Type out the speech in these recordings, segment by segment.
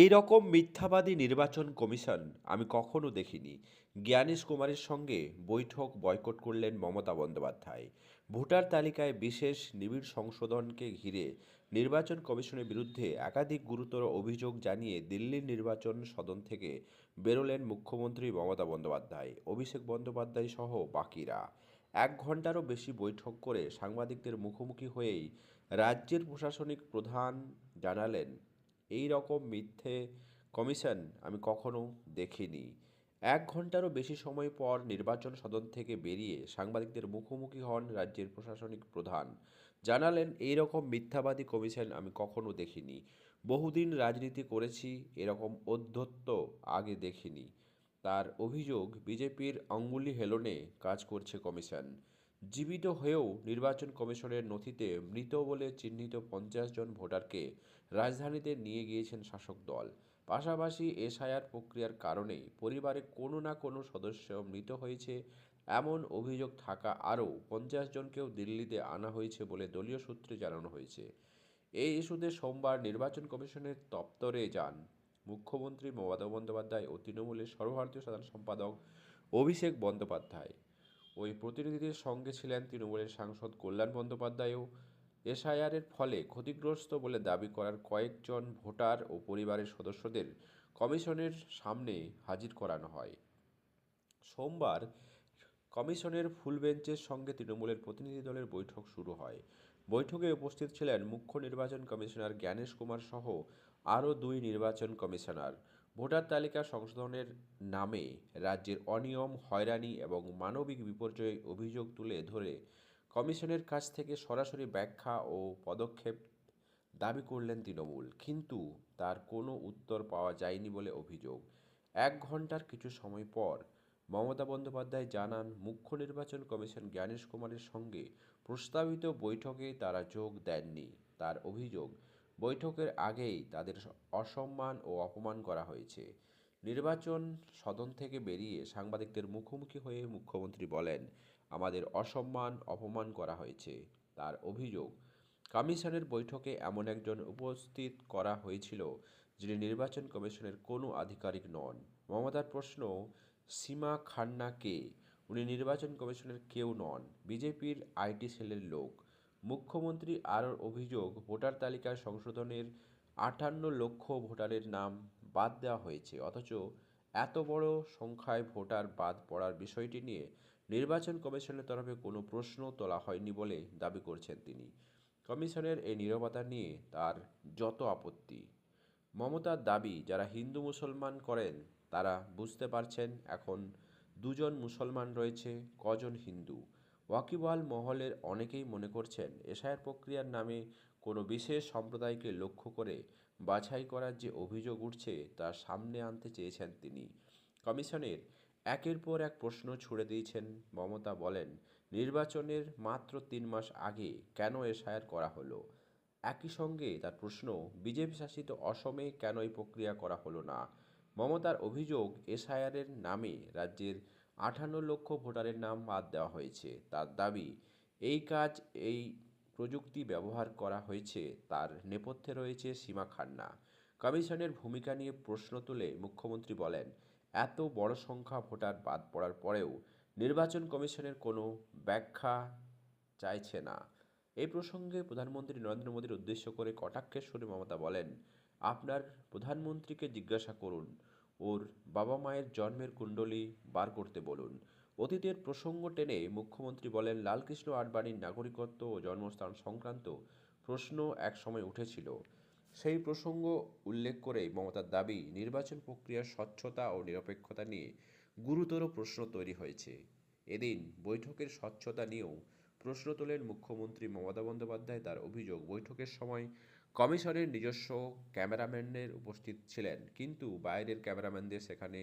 এই রকম মিথ্যাবাদী নির্বাচন কমিশন আমি কখনো দেখিনি। জ্ঞানেশ কুমারের সঙ্গে বৈঠক বয়কট করলেন মমতা বন্দ্যোপাধ্যায়। ভোটার তালিকায় বিশেষ নিবিড় সংশোধনকে ঘিরে নির্বাচন কমিশনের বিরুদ্ধে একাধিক গুরুতর অভিযোগ জানিয়ে দিল্লির নির্বাচন সদন থেকে বেরোলেন মুখ্যমন্ত্রী মমতা বন্দ্যোপাধ্যায়, অভিষেক বন্দ্যোপাধ্যায় সহ বাকিরা। এক ঘন্টারও বেশি বৈঠক করে সাংবাদিকদের মুখোমুখি হয়েই রাজ্যের প্রশাসনিক প্রধান জানালেন এই রকম মিথ্যে কমিশন আমি কখনো দেখিনি। এক ঘন্টারও বেশি সময় পর নির্বাচন সদন থেকে বেরিয়ে সাংবাদিকদের মুখোমুখি হন রাজ্যের প্রশাসনিক প্রধান। জানালেন, এই রকম মিথ্যাবাদী কমিশন আমি কখনো দেখিনি। বহুদিন রাজনীতি করেছি, এরকম অধ্যত্ত আগে দেখিনি। তার অভিযোগ, বিজেপির অঙ্গুলি হেলনে কাজ করছে কমিশন। জীবিত হয়েও নির্বাচন কমিশনের নথিতে মৃত বলে চিহ্নিত পঞ্চাশ জন ভোটারকে রাজধানীতে নিয়ে গিয়েছেন শাসক দল। পাশাপাশি এসআইআর প্রক্রিয়ার কারণেই পরিবারে কোনো না কোনো সদস্য মৃত হয়েছে। এমন অভিযোগ থাকা আরও পঞ্চাশ জনকেও দিল্লিতে আনা হয়েছে বলে দলীয় সূত্রে জানানো হয়েছে। এই ইস্যুতে সোমবার নির্বাচন কমিশনের দপ্তরে যান মুখ্যমন্ত্রী মমতা বন্দ্যোপাধ্যায় ও তৃণমূলের সর্বভারতীয় সাধারণ সম্পাদক অভিষেক বন্দ্যোপাধ্যায়। ওই প্রতিনিধিদের সঙ্গে ছিলেন তৃণমূলের সাংসদ কল্যাণ বন্দ্যোপাধ্যায়ও। এসআইআরের ফলে ক্ষতিগ্রস্ত বলে দাবি করার কয়েকজন ভোটার ও পরিবারের সদস্যদের কমিশনের সামনে হাজির করানো হয়। সোমবার কমিশনের ফুল বেঞ্চের সঙ্গে তৃণমূলের প্রতিনিধি দলের বৈঠক শুরু হয়। বৈঠকে উপস্থিত ছিলেন মুখ্য নির্বাচন কমিশনার জ্ঞানেশ কুমার সহ আরও দুই নির্বাচন কমিশনার। ভোটার তালিকা সংশোধনের নামে রাজ্যের অনিয়ম, হয়রানি এবং মানবিক বিপর্যয় অভিযোগ তুলে ধরে কমিশনের কাছ থেকে সরাসরি ব্যাখ্যা ও পদক্ষেপ দাবি করলেন তৃণমূল। কিন্তু তার কোনো উত্তর পাওয়া যায়নি বলে অভিযোগ। এক ঘণ্টার কিছু সময় পর মমতা বন্দ্যোপাধ্যায় জানান, মুখ্য নির্বাচন কমিশন জ্ঞানেশ কুমারের সঙ্গে প্রস্তাবিত বৈঠকে তারা যোগ দেননি। তার অভিযোগ, বৈঠকের আগেই তাদের অসম্মান ও অপমান করা হয়েছে। নির্বাচন সদন থেকে বেরিয়ে সাংবাদিকদের মুখোমুখি হয়ে মুখ্যমন্ত্রী বলেন, আমাদের অসম্মান, অপমান করা হয়েছে। তার অভিযোগ, কমিশনের বৈঠকে এমন একজন উপস্থিত করা হয়েছিল যিনি নির্বাচন কমিশনের কোনো আধিকারিক নন। মমতার প্রশ্ন, সীমা খান্না কে? উনি নির্বাচন কমিশনের কেউ নন, বিজেপির আইটি সেলের লোক। মুখ্যমন্ত্রী আরও অভিযোগ, ভোটার তালিকা সংশোধনের আটান্ন লক্ষ ভোটারের নাম বাদ দেওয়া হয়েছে। অথচ এত বড় সংখ্যায় ভোটার বাদ পড়ার বিষয়টি নিয়ে নির্বাচন কমিশনের তরফে কোনো প্রশ্ন তোলা হয়নি বলে দাবি করছেন তিনি। কমিশনের এই নীরবতা নিয়ে তার যত আপত্তি। মমতার দাবি, যারা হিন্দু মুসলমান করেন, তারা বুঝতে পারছেন এখন দুজন মুসলমান রয়েছে, কজন হিন্দু। ওয়াকিবহাল মহলের অনেকেই মনে করছেন, এশায়ের প্রক্রিয়ার নামে কোনো বিশেষ সম্প্রদায়কে লক্ষ্য করে বাছাই করার যে অভিযোগ উঠছে তা সামনে আনতে চেয়েছেন তিনি। কমিশনের একের পর এক প্রশ্ন ছুড়ে দিয়েছেন মমতা বলেন, নির্বাচনের মাত্র তিন মাস আগে কেন এশায়ার করা হলো? একই সঙ্গে তার প্রশ্ন, বিজেপি শাসিত অসমে কেন এই প্রক্রিয়া করা হলো না? মমতার অভিযোগ এসআইআরের নামে রাজ্যের আটান্ন লক্ষ ভোটারের নাম বাদ দেওয়া হয়েছে। তার দাবি, এই কাজ, এই প্রযুক্তি ব্যবহার করা হয়েছে, তার নেপথ্যে রয়েছে সীমা খান্না। কমিশনের ভূমিকা নিয়ে প্রশ্ন তুলে মুখ্যমন্ত্রী বলেন, এত বড় সংখ্যা ভোটার বাদ পড়ার পরেও নির্বাচন কমিশনের কোনো ব্যাখ্যা চাইছে না। এই প্রসঙ্গে প্রধানমন্ত্রী নরেন্দ্র মোদীর উদ্দেশ্য করে কটাক্ষের সুরে মমতা বলেন, আপনার প্রধানমন্ত্রীকে জিজ্ঞাসা করুন, ওর বাবা মায়ের জন্মের কুণ্ডলী বার করতে বলুন। অতীতের প্রসঙ্গ টেনে মুখ্যমন্ত্রী বলেন, লালকৃষ্ণ আডবাণীর নাগরিকত্ব ও জন্মস্থান সংক্রান্ত প্রশ্ন এক সময় উঠেছিল। সেই প্রসঙ্গ উল্লেখ করে মমতার দাবি, নির্বাচন প্রক্রিয়ার স্বচ্ছতা ও নিরপেক্ষতা নিয়ে গুরুতর প্রশ্ন তৈরি হয়েছে। এদিন বৈঠকের স্বচ্ছতা নিয়েও প্রশ্ন তোলেন মুখ্যমন্ত্রী মমতা বন্দ্যোপাধ্যায়। তার অভিযোগ, বৈঠকের সময় কমিশনের নিজস্ব ক্যামেরাম্যানের উপস্থিত ছিলেন, কিন্তু বাইরের ক্যামেরাম্যানদের সেখানে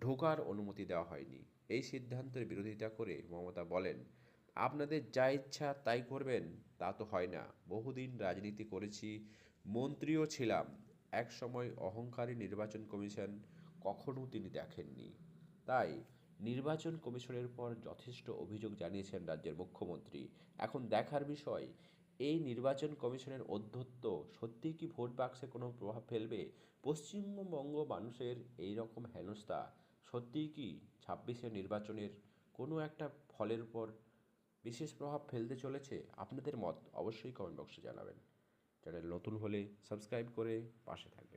ঢোকার অনুমতি দেওয়া হয়নি। এই সিদ্ধান্তের বিরোধিতা করে মমতা বলেন, আপনাদের যা ইচ্ছা তাই করবেন, তা তো হয় না। বহুদিন রাজনীতি করেছি, মন্ত্রীও ছিলাম। এক সময় অহংকারী নির্বাচন কমিশন কখনো তিনি দেখেননি। তাই নির্বাচন কমিশনের পর যথেষ্ট অভিযোগ জানিয়েছেন রাজ্যের মুখ্যমন্ত্রী। এখন দেখার বিষয়, এই নির্বাচন কমিশনের অধ্যত্ব সত্যিই কি ভোট বাক্সে কোনো প্রভাব ফেলবে? পশ্চিমবঙ্গ মানুষের এই রকম হেনস্থা সত্যিই কি ছাব্বিশে নির্বাচনের কোনো একটা ফলের উপর বিশেষ প্রভাব ফেলতে চলেছে? আপনাদের মত অবশ্যই কমেন্ট বক্সে জানাবেন। চ্যানেল নতুন হলে সাবস্ক্রাইব করে পাশে থাকবেন।